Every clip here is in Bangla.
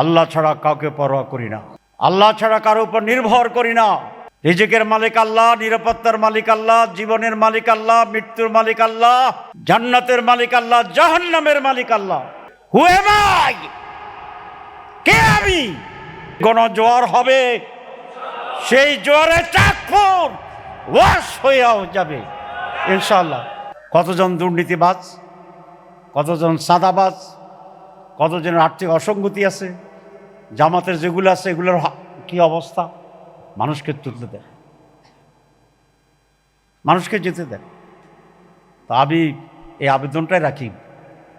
আল্লাহ ছাড়া কাউকে পরোয়া করি না। আল্লাহ ছাড়া কারও উপর নির্ভর করি না। রিজিকের মালিক আল্লাহ, নিরাপত্তার মালিক আল্লাহ, জীবনের মালিক আল্লাহ, মৃত্যুর মালিক আল্লাহ, জান্নাতের মালিক আল্লাহ, জাহান্নামের মালিক আল্লাহ। হু এম কে আমি? জোয়ার হবে? সেই জোয়ারে চাকফুর ওয়াশ হয়েও যাবে। ইনশাল্লাহ কতজন দুর্নীতিবাজ? কতজন সাদাবাজ? কতজনের আর্থিক অসঙ্গতি আছে? জামাতের যেগুলো আছে, এগুলোর কি অবস্থা? মানুষকে তুলতে দেয়। মানুষকে যেতে দেয়। তো আমি এই আবেদনটাই রাখি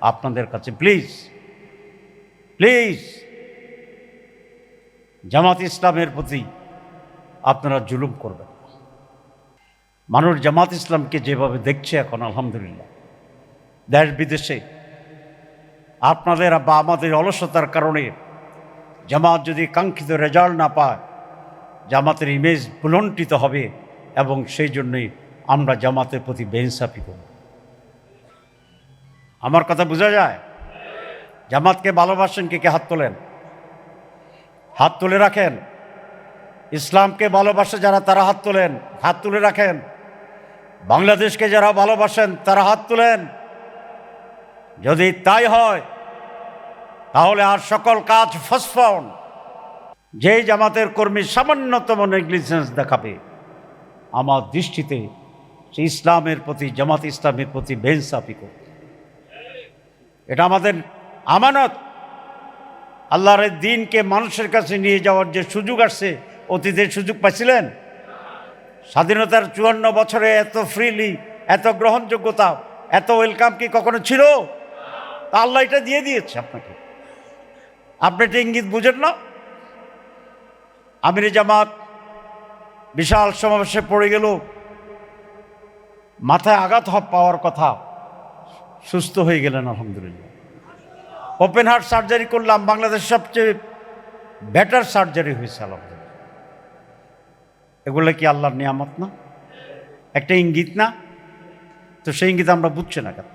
আপনাদের কাছে। প্লিজ প্লিজ, জামাত ইসলামের প্রতি আপনারা জুলুম করবেন মানুষ জামাত ইসলামকে যেভাবে দেখছে এখন, আলহামদুলিল্লাহ। দেশ বিদেশে আপনাদের বা আমাদের অলসতার কারণে জামাত যদি কাঙ্ক্ষিত রেজাল্ট না পায়, জামাতের ইমেজ ভুলণ্ঠিত হবে এবং সেই জন্যই আমরা জামাতের প্রতি বেইনসাফি করব। আমার কথা বোঝা যায়? জামাতকে ভালোবাসেন কে কে? হাত তোলেন। হাত তুলে রাখেন। ইসলামকে ভালোবাসে যারা, তারা হাত তোলেন। হাত তুলে রাখেন। বাংলাদেশকে যারা ভালোবাসেন, তারা হাত তুলেন। যদি তাই হয় তাহলে আর সকল কাজ ফসফন যেই জামাতের কর্মী সামান্যতম নেগলিজেন্স দেখাবে, আমার দৃষ্টিতে সে ইসলামের প্রতি, জামাত ইসলামের প্রতি বেনসাফি করবে। এটা আমাদের আমানত। আল্লাহর এই দিনকে মানুষের কাছে নিয়ে যাওয়ার যে সুযোগ আসছে অতীতের সুযোগ পাইছিলেন? স্বাধীনতার চুয়ান্ন বছরে এত ফ্রিলি এত গ্রহণযোগ্যতা, এত ওয়েলকাম কি কখনো ছিল? তা আল্লাহ এটা দিয়ে দিয়েছে আপনাকে। আপনি এটা ইঙ্গিত বুঝেন না? আমির জামাত বিশাল সমাবেশে পড়ে গেল। মাথায় আঘাত পাওয়ার কথা। সুস্থ হয়ে গেলেন, আলহামদুলিল্লাহ। ওপেন হার্ট সার্জারি করলাম, বাংলাদেশ সবচেয়ে বেটার সার্জারি হয়েছে, আলহামদুলিল্লাহ। এগুলো কি আল্লাহর নিয়ামত না? একটা ইঙ্গিত না? তো সেই ইঙ্গিত আমরা বুঝছি না কেন?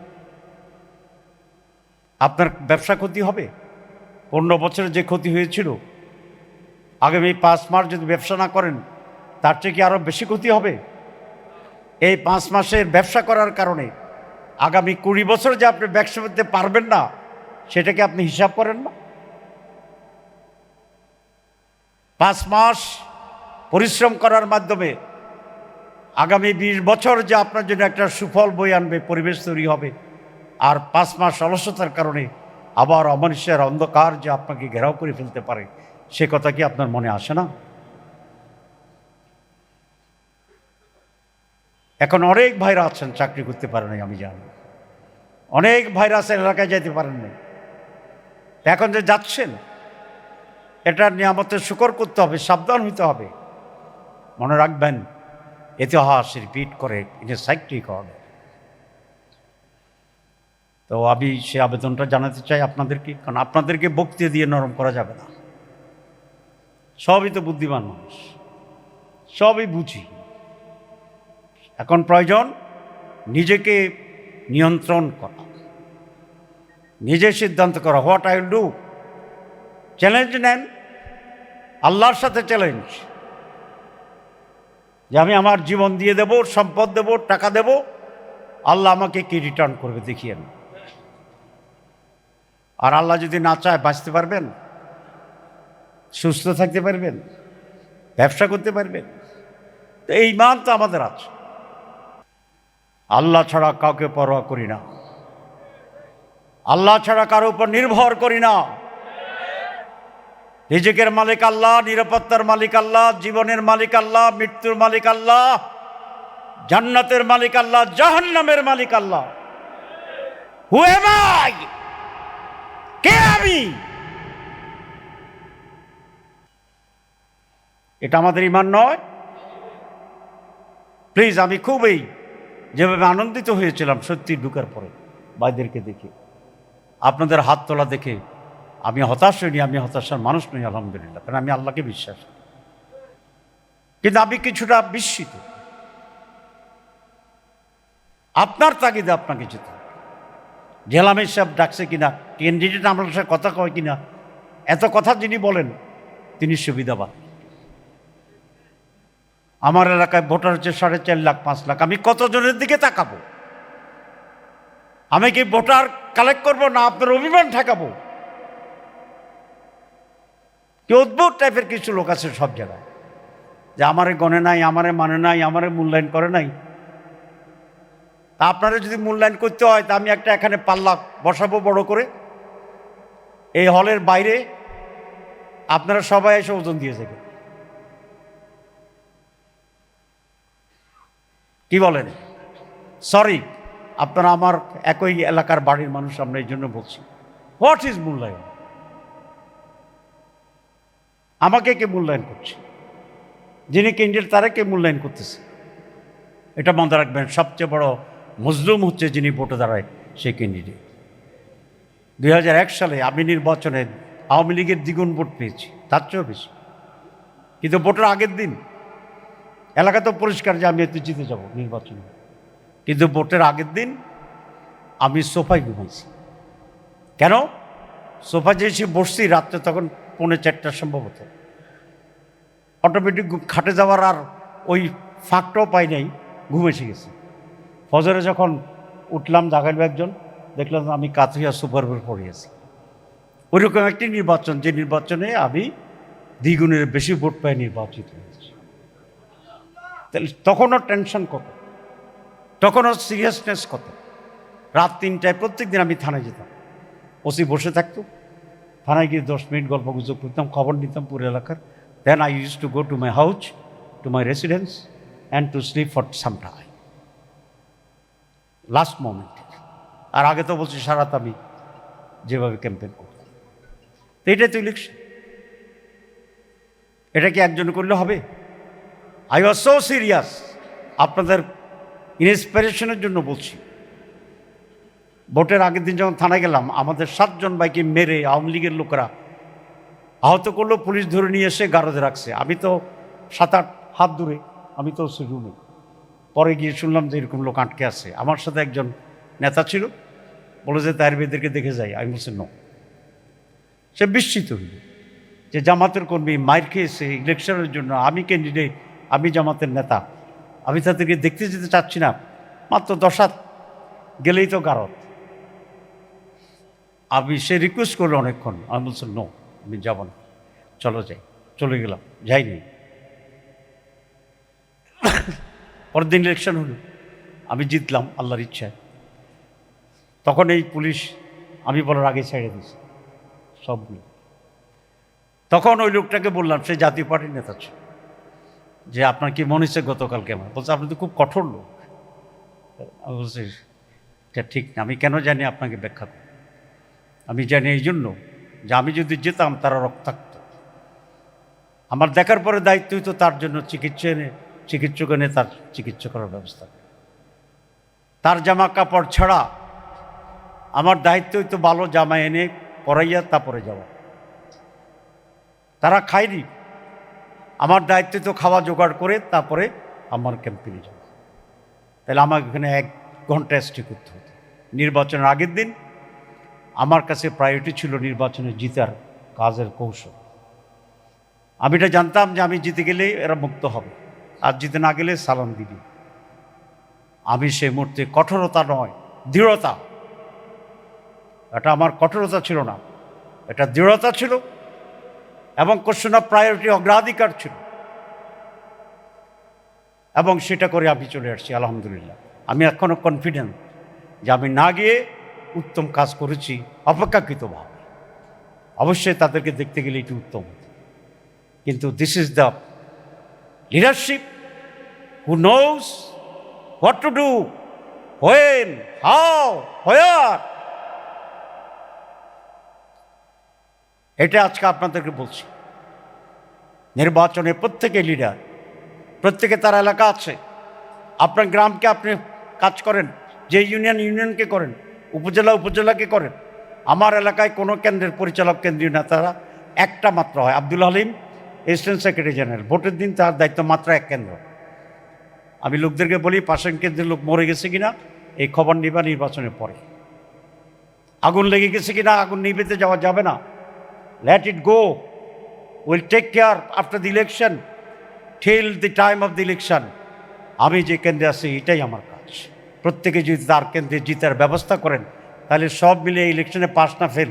আপনার ব্যবসা ক্ষতি হবে? পনেরো বছরে যে ক্ষতি হয়েছিল, আগামী পাঁচ মাস যদি ব্যবসা না করেন, তার চেয়ে কি আরও বেশি ক্ষতি হবে? এই পাঁচ মাসের ব্যবসা করার কারণে আগামী কুড়ি বছর যে আপনি ব্যবসা করতে পারবেন না সেটাকে আপনি হিসাব করেন না? পাঁচ মাস পরিশ্রম করার মাধ্যমে আগামী বিশ বছর যে আপনার জন্য একটা সুফল বই আনবে, পরিবেশ তৈরি হবে, আর পাঁচ মাস অলসতার কারণে আবার অমানুষ্যের অন্ধকার যে আপনাকে ঘেরাও করে ফেলতে পারে, সে কথা কি আপনার মনে আসে না? এখন অনেক ভাইরা আছেন, চাকরি করতে পারে নাই, আমি জানি। অনেক ভাইরা আছেন, এলাকায় যেতে পারেন নাই। এখন যে যাচ্ছেন এটার নিয়ামতের শুকর করতে হবে, সাবধান হইতে হবে। মনে রাখবেন ইতিহাস রিপিট করে ইন সাইক্লিক অর্ডার তো আমি সে আবেদনটা জানাতে চাই আপনাদেরকে, কারণ আপনাদেরকে বক্তৃতা দিয়ে নরম করা যাবে না। সবই তো বুদ্ধিমান মানুষ। সবই বুঝি। এখন প্রয়োজন নিজেকে নিয়ন্ত্রণ করা। নিজে সিদ্ধান্ত করা। What I will do challenge নেন। আল্লাহর সাথে চ্যালেঞ্জ যে আমি আমার জীবন দিয়ে দেব, সম্পদ দেব, টাকা দেব। আল্লাহ আমাকে কি রিটার্ন করবে দেখিয়ে আমি আর আল্লাহ যদি না চায়, বাঁচতে পারবেন? সুস্থ থাকতে পারবেন? ব্যবসা করতে পারবেন? তো এই মান তো আমাদের আছে। আল্লাহ ছাড়া কাউকে পরোয়া করি না। আল্লাহ ছাড়া কারও উপর নির্ভর করি না। রিজিকের মালিক আল্লাহ, নিরাপত্তার মালিক আল্লাহ, জীবনের মালিক আল্লাহ, মৃত্যুর মালিক আল্লাহ, জান্নাতের মালিক আল্লাহ, জাহান্নামের মালিক আল্লাহ। হু এম কে আমি? এটা আমাদের ইমান নয়। প্লিজ আমি খুবই যেভাবে আনন্দিত হয়েছিলাম, সত্যি ঢুকার পরে ভাইদেরকে দেখে। আপনাদের হাত তোলা দেখে আমি হতাশ হইনি, আমি হতাশার মানুষ নই, আলহামদুলিল্লাহ, কারণ আমি আল্লাহকে বিশ্বাস কিন্তু আমি কিছুটা বিস্মিত। আপনার তাগিদে আপনাকে যেতে হবে। জেলামের সাহেব ডাকছে কিনা ক্যান্ডিডেট আমার সাথে কথা কয় কিনা? এত কথা যিনি বলেন, তিনি সুবিধাবান। আমার এলাকায় ভোটার হচ্ছে সাড়ে চার লাখ, পাঁচ লাখ। আমি কতজনের দিকে তাকাবো? আমি কি ভোটার কালেক্ট করব না আপনার অভিমান ঠেকাবো? কি অদ্ভুত টাইপের কিছু লোক আছে সব জায়গায়। যে আমারে গণে নাই, আমারে মানে নাই, আমারে মূল্যায়ন করে নাই। তা আপনারা যদি মূল্যায়ন করতে হয়, তা আমি একটা এখানে পাল্লা বসাবো বড় করে। এই হলের বাইরে আপনারা সবাই এসে ওজন দিয়ে যাবে কি বলেন? সরি আপনারা আমার একই এলাকার বাড়ির মানুষ, আমরা এই জন্য বলছি। হোয়াট ইজ মূল্যায়ন? আমাকে কে মূল্যায়ন করছে? যিনি ক্যান্ডিডেট তারা কে মূল্যায়ন করতেছে? এটা মনে রাখবেন, সবচেয়ে বড় মজলুম হচ্ছে যিনি ভোটে দাঁড়ায়, সেই ক্যান্ডিডেট দুই হাজার এক সালে আমি নির্বাচনে আওয়ামী লীগের দ্বিগুণ ভোট পেয়েছি, তার চেয়েও বেশি। কিন্তু ভোটের আগের দিন এলাকা তো পরিষ্কার যে আমি এতে জিতে যাব নির্বাচনে। কিন্তু ভোটের আগের দিন আমি সোফায় ঘুমাইছি। কেন? সোফা যে এসে বসছি রাত্রে তখন পৌনে চারটার সম্ভবত। অটোমেটিক খাটে যাওয়ার আর ওই ফাঁকটাও পাই নাই, ঘুম এসে গেছে। ফজরে যখন উঠলাম জাগাইল একজন দেখলাম আমি কাথিয়া সুপার উপর পড়ে আছি ওইরকম একটি নির্বাচন, যে নির্বাচনে আমি দ্বিগুণের বেশি ভোট পাই নির্বাচিত হয়েছি। তাহলে তখনও টেনশন কত? তখনও সিরিয়াসনেস কত? রাত তিনটায় প্রত্যেক দিন আমি থানায় যেতাম। ওসি বসে থাকতো। থানায় গিয়ে দশ মিনিট গল্প গুজব করতাম, খবর নিতাম পুরো এলাকার। Then I use to go to my house to my residence and to sleep for some time last moment আর আগে তো বলছি সারাত আমি যেভাবে ক্যাম্পেন করতাম তো এটাই তো ইলেকশন এটা কি একজন করলে হবে? আই ওয়াজ সো সিরিয়াস আপনাদের ইন্সপিরেশনের জন্য বলছি। ভোটের আগের দিন যখন থানায় গেলাম, আমাদের সাতজন বাইকে মেরে আওয়ামী লীগের লোকেরা আহত করল, পুলিশ ধরে নিয়ে এসে গারদে রাখছে। আমি তো সাত আট হাত দূরে, আমি তো রুমে পরে গিয়ে শুনলাম যে এরকম লোক আটকে আছে। আমার সাথে একজন নেতা ছিল, বলে যে তার বেদেরকে দেখে যাই। আমি বলছি, ন। সে বিস্মিত হইল যে, জামাতের কর্মী মায়ের খেয়েছে ইলেকশনের জন্য। আমি ক্যান্ডিডেট আমি জামাতের নেতা। আমি তাদেরকে দেখতে যেতে চাচ্ছি না। মাত্র দশ হাত গেলেই তো গারত আমি, সে রিকোয়েস্ট করল অনেকক্ষণ। আমি বলছি, নো, আমি যাব না। চলো যাই। চলে গেলাম, যাইনি। পরের দিন ইলেকশন হলো। আমি জিতলাম আল্লাহর ইচ্ছায়। তখন এই পুলিশ আমি বলার আগে ছেড়ে দিয়েছি সবগুলো। তখন ওই লোকটাকে বললাম, সে জাতীয় পার্টির নেতা ছিল, যে আপনার কি মনে হচ্ছে গতকালকে আমার? বলছে, আপনি তো খুব কঠোর লোক। বলছি, এটা ঠিক না, আমি কেন জানি আপনাকে ব্যাখ্যা করি আমি জানি এই জন্য যে আমি যদি যেতাম তারা রক্তাক্ত। আমার দেখার পরে দায়িত্ব হইতো তার জন্য চিকিৎসা এনে, চিকিৎসক এনে তার চিকিৎসা করার ব্যবস্থা। তার জামা কাপড় ছাড়া আমার দায়িত্ব হইতো ভালো জামা এনে পরাইয়া তারপরে যাওয়া। তারা খায়নি। আমার দায়িত্ব তো খাওয়া জোগাড় করে তারপরে আমার ক্যাম্পেনে যাওয়া। তাহলে আমাকে এখানে এক ঘণ্টা স্টে করতে হতো। নির্বাচনের আগের দিন আমার কাছে প্রায়োরিটি ছিল নির্বাচনে জিতার কাজের কৌশল। আমি এটা জানতাম যে আমি জিতে গেলে এরা মুক্ত হবে। আর জিতে না গেলে সালাম দিবি। আমি সেই মুহূর্তে কঠোরতা নয়, দৃঢ়তা। এটা আমার কঠোরতা ছিল না। এটা দৃঢ়তা ছিল এবং কোশ্চেন অফ প্রায়োরিটি অগ্রাধিকার ছিল। এবং সেটা করে আমি চলে আসছি, আলহামদুলিল্লাহ। আমি এখনও কনফিডেন্ট যে আমি না গিয়ে উত্তম কাজ করেছি, অপেক্ষাকৃতভাবে। অবশ্যই তাদেরকে দেখতে গেলে এটি উত্তম। কিন্তু this is the leadership who knows what to do when how where এটা আজকে আপনাদেরকে বলছি। নির্বাচনে প্রত্যেকে লিডার প্রত্যেকে তার এলাকা আছে। আপনার গ্রামকে আপনি কাজ করেন, যে ইউনিয়ন ইউনিয়নকে করেন, উপজেলা, উপজেলাকে করেন। আমার এলাকায় কোনো কেন্দ্রের পরিচালক, কেন্দ্রীয় নেতারা একটা মাত্র হয়, Abdul Halim assistant secretary general ভোটের দিন তার দায়িত্ব মাত্র এক কেন্দ্র। আমি লোকদেরকে বলি, পাশের কেন্দ্রের লোক মরে গেছে কিনা, এই খবর নিবা নির্বাচনের পরে। আগুন লেগে গেছে কিনা, আগুন নিবেতে যাওয়া যাবে না। Let it go. We'll take care after the election, till the time of the election. আমি যে কেন্দ্রে আছি এটাই আমার কাজ। প্রত্যেকে যদি তার কেন্দ্রে জিতার ব্যবস্থা করেন তাহলে সব মিলে ইলেকশনে পাস না fail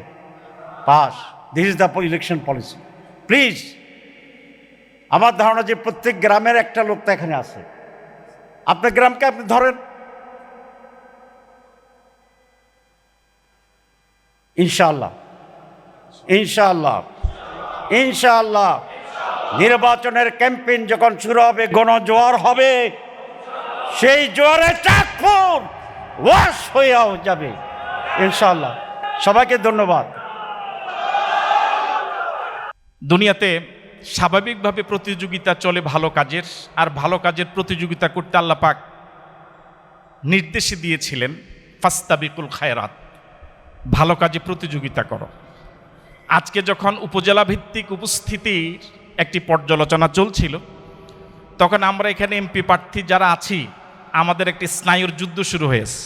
pass this is the election policy please আমার ধারণা যে প্রত্যেক গ্রামের একটা লোক তো এখানে আছে। আপনার গ্রামকে আপনি ধরেন। ইনশাআল্লাহ। ইনশাআল্লাহ। ইনশাআল্লাহ। নির্বাচনের ক্যাম্পেইন যখন শুরু হবে, গণজোয়ার হবে, সেই জোয়ারে চাকপুর ওয়াশ হয়েও যাবে। ইনশাআল্লাহ। সবাইকে ধন্যবাদ। দুনিয়াতে স্বাভাবিকভাবে প্রতিযোগিতা চলে ভালো কাজের, আর ভালো কাজের প্রতিযোগিতা করতে আল্লাহ পাক নির্দেশে দিয়েছিলেন, ফাস্তাবিকুল খায়রাত। ভালো কাজে প্রতিযোগিতা করো। আজকে যখন উপজেলা ভিত্তিক উপস্থিতির একটি পর্যালোচনা চলছিল, তখন আমরা এখানে এমপি প্রার্থী যারা আছি, আমাদের একটি স্নায়ুর যুদ্ধ শুরু হয়েছে।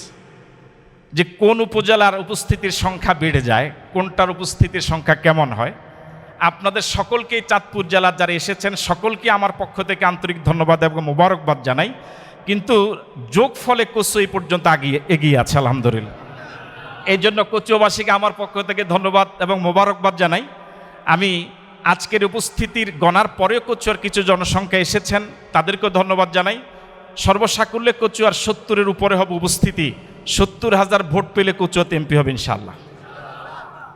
যে কোন উপজেলার উপস্থিতির সংখ্যা বেড়ে যায়, কোনটার উপস্থিতির সংখ্যা কেমন হয়, আপনাদের সকলকেই চাঁদপুর জেলার যারা এসেছেন, সকলকে আমার পক্ষ থেকে আন্তরিক ধন্যবাদ এবং মোবারকবাদ জানাই। কিন্তু যোগ ফলে কচু এই পর্যন্ত আগিয়ে, এগিয়ে আছে, আলহামদুলিল্লাহ। এই জন্য কচুবাসীকে আমার পক্ষ থেকে ধন্যবাদ এবং মোবারকবাদ জানাই। আমি আজকের উপস্থিতির গণার পরেও কচুয়ার কিছু জনসংখ্যা এসেছেন, তাদেরকেও ধন্যবাদ জানাই। সর্বসাকুল্যে কচুয়ার সত্তরের উপরে হবে উপস্থিতি, সত্তর হাজার ভোট পেলে কচুয়াতে এমপি হবে ইনশাল্লাহ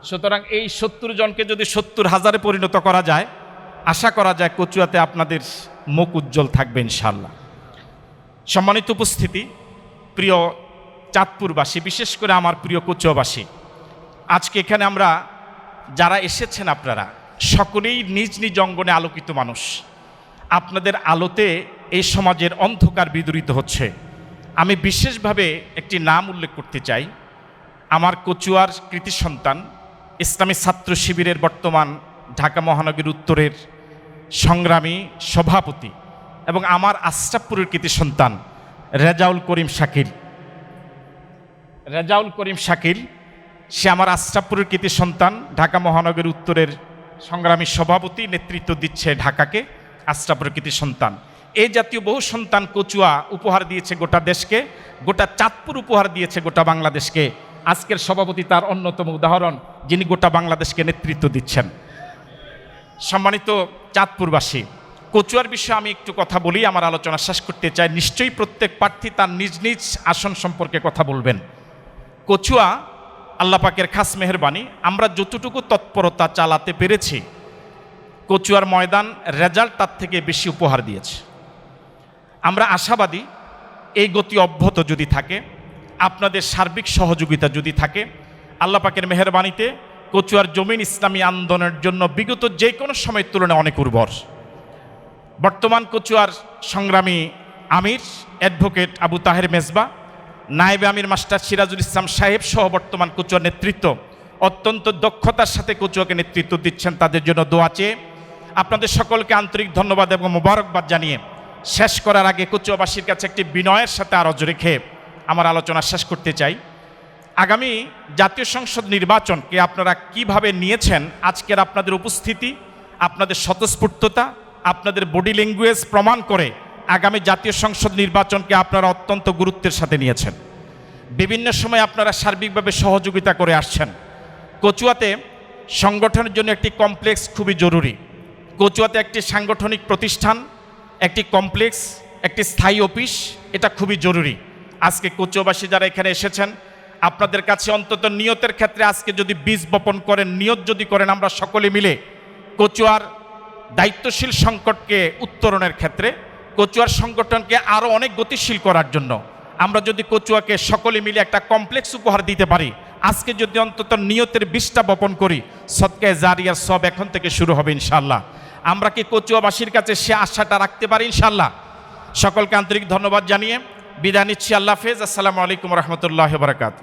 সুতরাং এই সত্তর জনকে যদি সত্তর হাজারে পরিণত করা যায়, আশা করা যায় কচুয়াতে আপনাদের মুখ উজ্জ্বল থাকবে ইনশাল্লাহ সম্মানিত উপস্থিতি, প্রিয় চাঁদপুরবাসী, বিশেষ করে আমার প্রিয় কচুয়াবাসী। আজকে এখানে আমরা যারা এসেছেন আপনারা, সকলেই নিজ নিজ অঙ্গনে আলোকিত মানুষ। আপনাদের আলোতে এই সমাজের অন্ধকার বিদরিত হচ্ছে। আমি বিশেষভাবে একটি নাম উল্লেখ করতে চাই। আমার কচুয়ার কৃতি সন্তান, ইসলামী ছাত্র শিবিরের বর্তমান ঢাকা মহানগরীর উত্তরের সংগ্রামী সভাপতি এবং আমার আশরাফপুরের কৃতি সন্তান, রেজাউল করিম শাকির রেজাউল করিম শাকিল, সে আমার আশরাফপুরের কৃতি সন্তান, ঢাকা মহানগরীর উত্তরের সংগ্রামী সভাপতি নেতৃত্ব দিচ্ছে ঢাকাকে, আশরাফপুরের কৃতি সন্তান। এই জাতীয় বহু সন্তান কচুয়া উপহার দিয়েছে গোটা দেশকে, গোটা চাঁদপুর উপহার দিয়েছে গোটা বাংলাদেশকে। আজকের সভাপতি তার অন্যতম উদাহরণ, যিনি গোটা বাংলাদেশকে নেতৃত্ব দিচ্ছেন। সম্মানিত চাঁদপুরবাসী, কচুয়ার বিষয়ে আমি একটু কথা বলি, আমার আলোচনা শেষ করতে চাই। নিশ্চয়ই প্রত্যেক প্রার্থী তার নিজ নিজ আসন সম্পর্কে কথা বলবেন। কচুয়া আল্লাপাকের খাস মেহরবানি, আমরা যতটুকু তৎপরতা চালাতে পেরেছি, কচুয়ার ময়দান রেজাল্ট তার থেকে বেশি উপহার দিয়েছে। আমরা আশাবাদী এই গতি অব্যাহত যদি থাকে, আপনাদের সার্বিক সহযোগিতা যদি থাকে আল্লাপাকের মেহরবানিতে কচুয়ার জমিন ইসলামী আন্দোলনের জন্য বিগত যে কোনো সময়ের তুলনায় অনেক উর্বর। বর্তমান কচুয়ার সংগ্রামী আমির অ্যাডভোকেট আবু তাহের মেজবা নায়েবে আমির মাস্টার সিরাজুল ইসলাম সাহেব সহ বর্তমান কুচুয়ার নেতৃত্ব অত্যন্ত দক্ষতার সাথে কুচুয়াকে নেতৃত্ব দিচ্ছেন, তাদের জন্য দোয়া চেয়ে আপনাদের সকলকে আন্তরিক ধন্যবাদ এবং মোবারকবাদ জানিয়ে শেষ করার আগে কুচুয়াবাসীর কাছে একটি বিনয়ের সাথে আরজ রেখে আমার আলোচনা শেষ করতে চাই। আগামী জাতীয় সংসদ নির্বাচনকে আপনারা কীভাবে নিয়েছেন, আজকের আপনাদের উপস্থিতি, আপনাদের স্বতঃস্ফূর্ততা, আপনাদের বডি ল্যাঙ্গুয়েজ প্রমাণ করে আগামী জাতীয় সংসদ নির্বাচনকে আপনারা অত্যন্ত গুরুত্বের সাথে নিয়েছেন। বিভিন্ন সময় আপনারা সার্বিকভাবে সহযোগিতা করে আসছেন। কচুয়াতে সংগঠনের জন্য একটি কমপ্লেক্স খুবই জরুরি। কচুয়াতে একটি সাংগঠনিক প্রতিষ্ঠান, একটি কমপ্লেক্স, একটি স্থায়ী অফিস, এটা খুবই জরুরি। আজকে কচুয়াবাসী যারা এখানে এসেছেন, আপনাদের কাছে অন্তত নিয়তের ক্ষেত্রে আজকে যদি বীজ বপন করেন, নিয়ত যদি করেন, আমরা সকলে মিলে কচুয়ার দায়িত্বশীল সংকটকে উত্তরণের ক্ষেত্রে কচুয়ার সংগঠনকে আরও অনেক গতিশীল করার জন্য। আমরা যদি কচুয়াকে সকলে মিলে একটা কমপ্লেক্স উপহার দিতে পারি, আজকে যদি অন্তত নিয়তের বিষটা বপন করি সৎকে জারিয়ার সব এখন থেকে শুরু হবে ইনশাল্লাহ আমরা কি কচুয়াবাসীর কাছে সে আশাটা রাখতে পারি ইনশাল্লাহ সকলকে আন্তরিক ধন্যবাদ জানিয়ে বিদায় নিচ্ছি। আল্লাহ হাফেজ। আসসালামু আলাইকুম রহমতুল্লাহ বারকাত